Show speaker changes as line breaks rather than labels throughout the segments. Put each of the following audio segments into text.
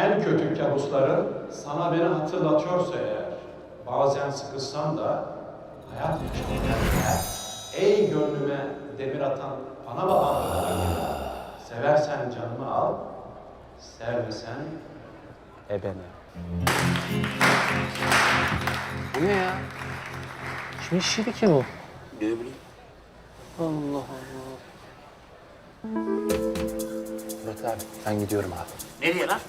En kötü kabusların sana beni hatırlatıyorsa eğer, bazen sıkılsam da hayat yaşamaya ey gönlüme demir atan bana babam Seversen canımı al, sevmesen ebene.
Bu ne ya? Kimin şiiri ki bu?
Ne bileyim.
Allah Allah. Murat abi ben gidiyorum abi.
Nereye lan?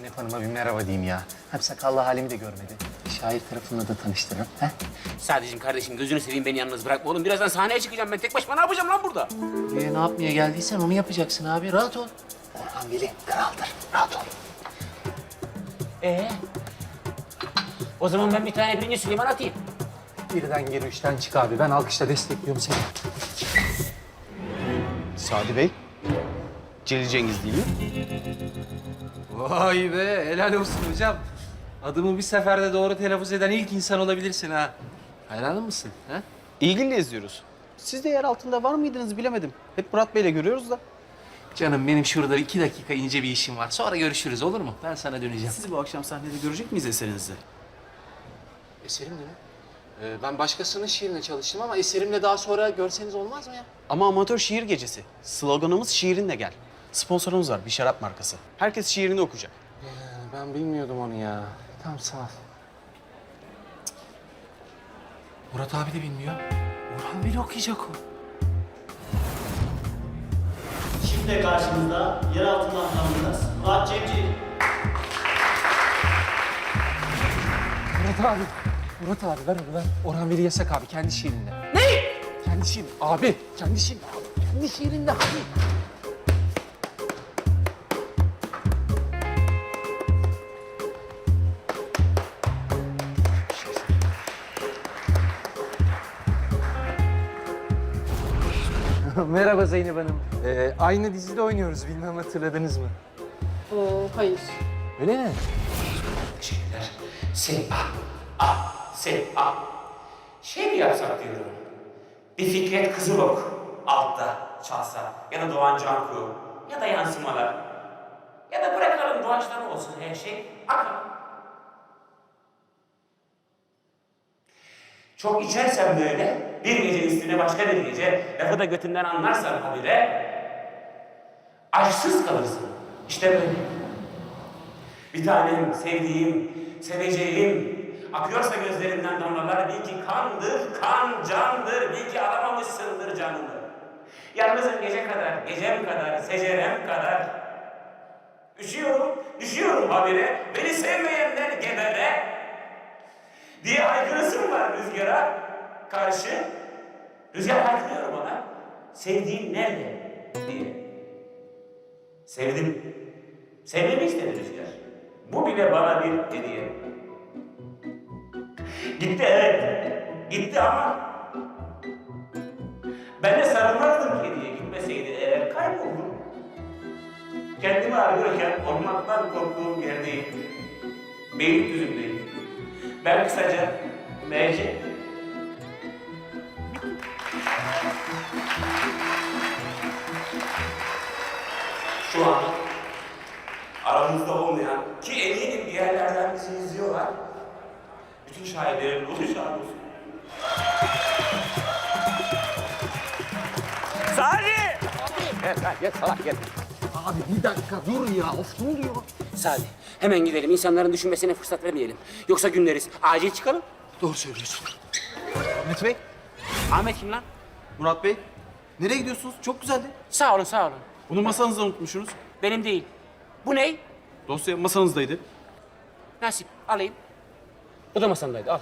Zeynep Hanım'a bir merhaba diyeyim ya. Hem sakallı halimi de görmedi. Şair tarafımla da tanıştırırım. He?
Sadece kardeşim gözünü seveyim beni yalnız bırakma oğlum. Birazdan sahneye çıkacağım ben tek başıma ne yapacağım lan burada?
Buraya ne yapmaya geldiysen onu yapacaksın abi. Rahat ol. Orhan Veli kraldır. Rahat ol.
Ee? O zaman ben bir tane birinci Süleyman atayım.
Birden geri üçten çık abi. Ben alkışla destekliyorum seni.
Sadi Bey. Celil Cengiz değil mi?
Vay be helal olsun hocam. Adımı bir seferde doğru telaffuz eden ilk insan olabilirsin ha. Hayranın mısın? Ha?
İlgili izliyoruz. Siz de yer altında var mıydınız bilemedim. Hep Murat Bey'le görüyoruz da.
Canım benim şurada iki dakika ince bir işim var. Sonra görüşürüz olur mu? Ben sana döneceğim.
Sizi bu akşam sahnede görecek miyiz eserinizde?
Eserim ne? Ee, ben başkasının şiirine çalıştım ama eserimle daha sonra görseniz olmaz mı ya?
Ama amatör şiir gecesi. Sloganımız şiirinle gel. Sponsorumuz var bir şarap markası. Herkes şiirini okuyacak.
Ben bilmiyordum onu ya. Tamam sağ ol.
Murat abi de bilmiyor. Orhan Veli okuyacak o.
Şimdi karşınızda yer altından tanıdığınız Murat Cemcir.
Murat abi. Murat abi ver onu ver. Orhan Veli yasak abi kendi şiirinde. Ne? Kendi şiir. Abi kendi şiir. Abi, kendi şiirinde abi. Merhaba Zeynep Hanım. Ee, aynı dizide oynuyoruz. Bilmem hatırladınız mı?
Oo, hayır.
Öyle mi?
Teşekkürler. Sepa. Ah, Sepa. Şey mi yapsak diyorum. Bir Fikret Kızılok altta çalsa. Ya da Doğan Canku. Ya da yansımalar. Ya da bırakalım doğaçlama olsun her şey. Akalım. Çok içersem böyle, bir gece üstüne başka bir gece, lafı da götünden anlarsan habire, aşksız kalırsın. İşte böyle. Bir tanem, sevdiğim, seveceğim, akıyorsa gözlerinden damlalar bil ki kandır, kan candır, bil ki alamamışsındır canını. Yalnızım gece kadar, gecem kadar, secerem kadar. Üşüyorum, düşüyorum habire, beni sevmeyenler diye haykırısım var rüzgara karşı. Rüzgar haykırıyor bana, sevdiğim nerede diye. Sevdim. Sevmemi istedi Rüzgar. Bu bile bana bir hediye. Gitti evet. Gitti ama ben de sarılmazdım kediye gitmeseydi eğer kayboldum. Kendimi arıyorken olmaktan korktuğum yerdeyim. Beylikdüzü'ndeyim. Ben kısaca MC. Şu an aramızda olmayan ki eminim bir yerlerden bizi izliyorlar. Bütün şairlerin ruhu şad olsun. Sadi! Gel, gel, gel salak gel.
Abi bir dakika dur ya. Of ne oluyor?
Sadi, hemen gidelim. İnsanların düşünmesine fırsat vermeyelim. Yoksa günleriz. Acil çıkalım.
Doğru söylüyorsun.
Ahmet Bey,
Ahmet kim lan?
Murat Bey. Nereye gidiyorsunuz? Çok güzeldi.
Sağ olun, sağ olun.
Bunu masanızda unutmuşsunuz.
Benim değil. Bu ne?
Dosya masanızdaydı.
Nasip, alayım. Bu da masamdaydı, al.